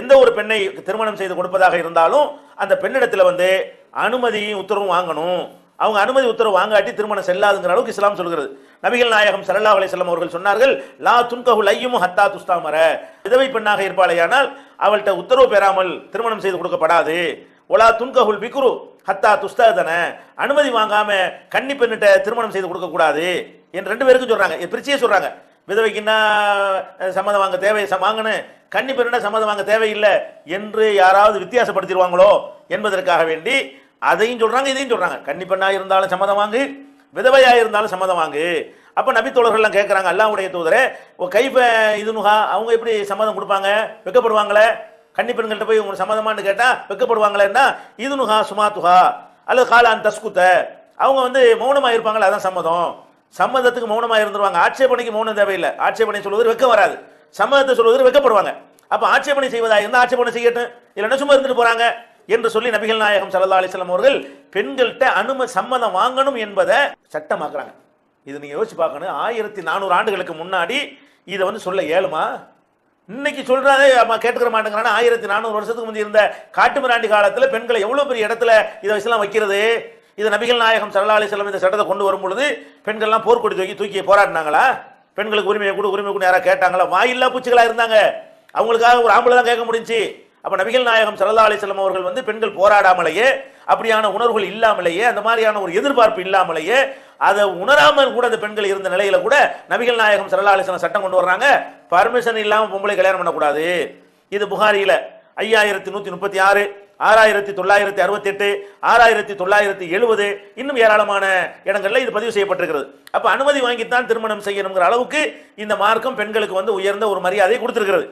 எந்த ஒரு பெண்ணை திருமணம் செய்து கொடுப்பதாக இருந்தாலும் அந்த பெண்ணிடத்தில் வந்து அனுமதியும் உத்தரவும் வாங்கணும். அவங்க அனுமதி உத்தரவு வாங்காட்டி திருமணம் செல்லாதுங்கிற அளவுக்கு இஸ்லாம் சொல்கிறது. நபிகள் நாயகம் ஸல்லல்லாஹு அலிஸ்லாம் அவர்கள் சொன்னார்கள் லா துன்கஹு லையும் ஹத்தா துஸ்தாமர. விதவை பெண்ணாக இருப்பாளையானால் அவள்கிட்ட உத்தரவு பெறாமல் திருமணம் செய்து கொடுக்கப்படாது. ஒலா துன்கஹுல் பிக்ரு ஹத்தா துஸ்தாதன. அனுமதி வாங்காம கன்னி பெண்ணிட்ட திருமணம் செய்து கொடுக்கக்கூடாது என்று ரெண்டு பேருக்கும் சொல்றாங்க. என் பிரிச்சே சொல்றாங்க. விதவைக்குன்னா சம்மதம் வாங்க தேவை ச- வாங்கணும் கன்னி பெருனா சம்மதம் வாங்க தேவையில்லை என்று யாராவது வித்தியாசப்படுத்திடுவாங்களோ என்பதற்காக வேண்டி அதையும் சொல்கிறாங்க இதையும் சொல்கிறாங்க கன்னி பெண்ணாக இருந்தாலும் சம்மதம் வாங்கு விதவையாக இருந்தாலும் சம்மதம் வாங்கு. அப்போ நபித்தோழர்கள்லாம் கேட்குறாங்க அல்லாவுடைய தூதரே ஓ கைஃப இதுனுகா அவங்க எப்படி சம்மதம் கொடுப்பாங்க? வெக்கப்படுவாங்களே? கன்னி பெண்கள்கிட்ட போய் உங்களுக்கு சம்மதமானு கேட்டால் வெக்கப்படுவாங்களேன்னா இதுனுகா சுமாத்துகா அல்லது காலான் தஸ்குத்த. அவங்க வந்து மௌனமாக இருப்பாங்களே அதான் சம்மதம். சம்மதத்துக்கு மௌனமாக இருந்துருவாங்க. ஆட்சேபனைக்கு மௌனம் தேவையில்லை. ஆட்சேபனை சொல்வது வெக்கம் வராது. சம்மதத்தை சொல்வது வெக்கப்படுவாங்க. அப்போ ஆட்சேபனை செய்வதா இருந்தால் ஆட்சேபனை செய்யட்டும். இல்லைன்னா சும்மா இருந்துட்டு போகிறாங்க என்று சொல்லி நபிகள் நாயகம் சல்லா அலிஸ்லாம் அவர்கள் பெண்கள்கிட்ட அனுமதி சம்மதம் வாங்கணும் என்பதை சட்டமாக்குறாங்க. இது நீங்கள் யோசிச்சு பார்க்கணும். ஆயிரத்தி நானூறு ஆண்டுகளுக்கு முன்னாடி இதை வந்து சொல்ல இயலுமா? இன்னைக்கு சொல்றாதே அம்மா கேட்டுக்கிற மாட்டேங்கிறானா ஆயிரத்தி நானூறு வருஷத்துக்கு முந்தி இருந்த காட்டுமிராண்டி காலத்தில் பெண்களை எவ்வளோ பெரிய இடத்துல இதை வச்சுலாம் வைக்கிறது? இது நபிகள் நாயகம் சல்லா அலைஹி இந்த சட்டத்தை கொண்டு வரும் பொழுது பெண்கள்லாம் போர்க்கொடி தூக்கி தூக்கி போராடினாங்களா? பெண்களுக்கு உரிமையை கொடு உரிமை கொடு யாராவது கேட்டாங்களா? வாயில்லா பூச்சிகளாக இருந்தாங்க. அவங்களுக்காக ஒரு ஆம்பளை தான் கேட்க முடிஞ்சுச்சு. அப்போ நபிகள் நாயகம் சல்லா அலைஹி அவர்கள் வந்து பெண்கள் போராடாமலேயே அப்படியான உணர்வுகள் இல்லாமலேயே அந்த மாதிரியான ஒரு எதிர்பார்ப்பு இல்லாமலேயே அதை உணராமல் கூட அந்த பெண்கள் இருந்த நிலையில கூட நபிகள் நாயகம் சல்லா அலைஹி சட்டம் கொண்டு வர்றாங்க. பர்மிஷன் இல்லாமல் பொம்பளை கல்யாணம் பண்ணக்கூடாது. இது புகாரியில் ஐயாயிரத்தி நூற்றி முப்பத்தி ஆறு ஆறாயிரத்தி தொள்ளாயிரத்தி அறுபத்தி எட்டு ஆறாயிரத்தி தொள்ளாயிரத்தி எழுபது இன்னும் ஏராளமான இடங்களில் இது பதிவு செய்யப்பட்டிருக்கிறது. அப்போ அனுமதி வாங்கித்தான் திருமணம் செய்யணுங்கிற அளவுக்கு இந்த மார்க்கம் பெண்களுக்கு வந்து உயர்ந்த ஒரு மரியாதையை கொடுத்துருக்கிறது.